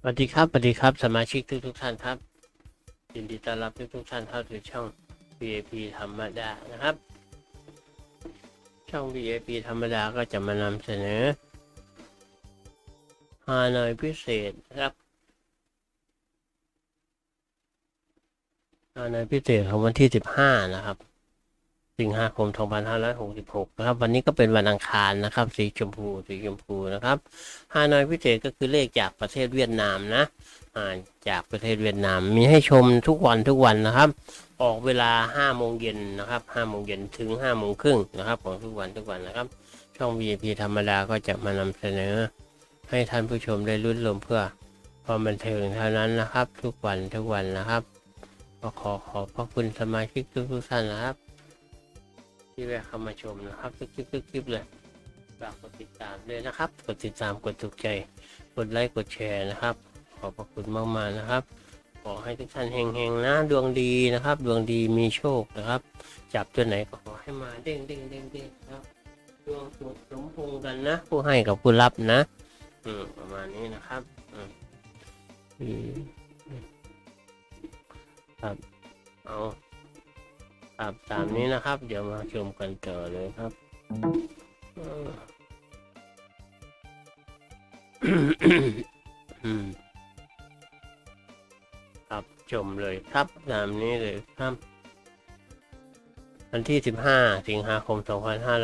สวัสดีครับสวัสดีครับ สมาชิกทุกทุกท่านครับยินดีต้อนรับทุกทุกท่านเข้าสู่ช่อง VAP ธรรมดานะครับ ช่อง VAP ธรรมดาก็จะมานำเสนอฮานอยพิเศษนะครับฮานอยพิเศษของวันที่ 15 นะครับ สิงหาคม 2566 นะครับ วันนี้ก็เป็นวันอังคารนะครับ สีชมพู สีชมพูนะครับฮานอยพิเศษก็คือเลขจากประเทศเวียดนามนะอ่าจากประเทศเวียดนามมีให้ชมทุกวันทุกวันนะครับ ออกเวลา5โมงเย็นนะครับ5โมงเย็นถึง5โมงครึ่งนะครับของทุกวันทุกวันนะครับ ช่อง VIP ธรรมดาก็จะมานำเสนอ ให้ท่านผู้ชมได้รุ่นลมเพื่อความบันเทิงเท่านั้นนะครับ ทุกวันทุกวันนะครับ ก็ขอขอบพระคุณสมาชิกทุกทุกท่านนะครับ ที่แวะเข้ามาชมนะครับคลิปทุกคลิปเลยฝากกดติดตามด้วยนะครับ กดติดตามกดถูกใจ กดไลค์กดแชร์นะครับ ขอบพระคุณมากๆนะครับ ขอให้ทุกท่านเฮงๆนะดวงดีนะครับ ดวงดีมีโชคนะครับ จับตัวไหนก็ขอให้มาเด้งเด้งเด้งเด้งครับดวงสมสมพงษ์กันนะ ผู้ให้กับผู้รับนะ อืมประมาณนี้นะครับ อืมอืมครับเอา ครับตามนี้นะครับ เดี๋ยวมาชมกันต่อเลยครับครับชมเลยครับตามนี้เลยครับ วันที่ 15 สิงหาคม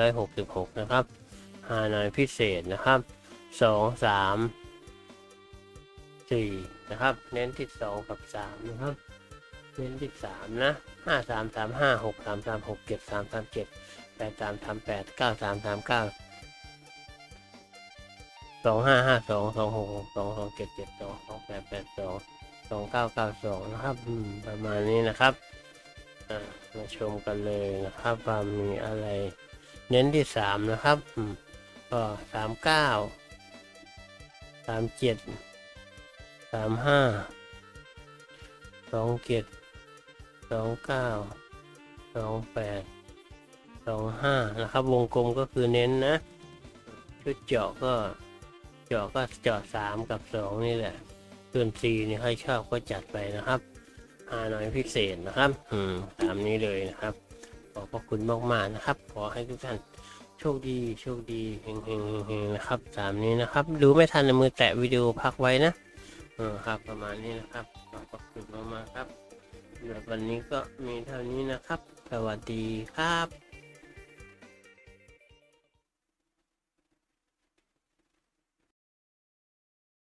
2566 นะครับฮานอยพิเศษนะครับ 2 3 4 นะครับ เน้นที่ 2 กับ 3 นะครับ เน้นที่3นะ5 3 3 5 6 3 3 6 7 3 3 7 8 3 3 8 9 3 3 9สามสามเก็บแปดสามสามแปดเก้าสามสามเก้าสองห้าห้าสองสองหกสองสองเจ็ดเจ็ดสองสองแปดแปดสองสองเก้าเก้าสองนะครับประมาณนี้นะครับมาชมกันเลยนะครับว่ามีอะไร เน้นที่สามนะครับก็สามเก้าสามเจ็ดสามห้าสองเจ็ด องเก้าสองแปดสองห้านะครับวงกลมก็คือเน้นนะ ชุดเจาะก็เจาะก็เจาะสามกับสองนี่แหละส่วนสี่นี่ใครชอบก็จัดไปนะครับหาหน่อยพิเศษนะครับ อืมตามนี้เลยนะครับ ขอบพระคุณมากๆนะครับ ขอให้ทุกท่านโชคดีโชคดีเฮงเฮงเฮงๆนะครับตามนี้นะครับดูไม่ทันในมือแตะวิดีโอพักไว้นะเออครับประมาณนี้นะครับขอบพระคุณมากๆครับสำหรับ วันนี้ก็มีเท่านี้นะครับ สวัสดีครับ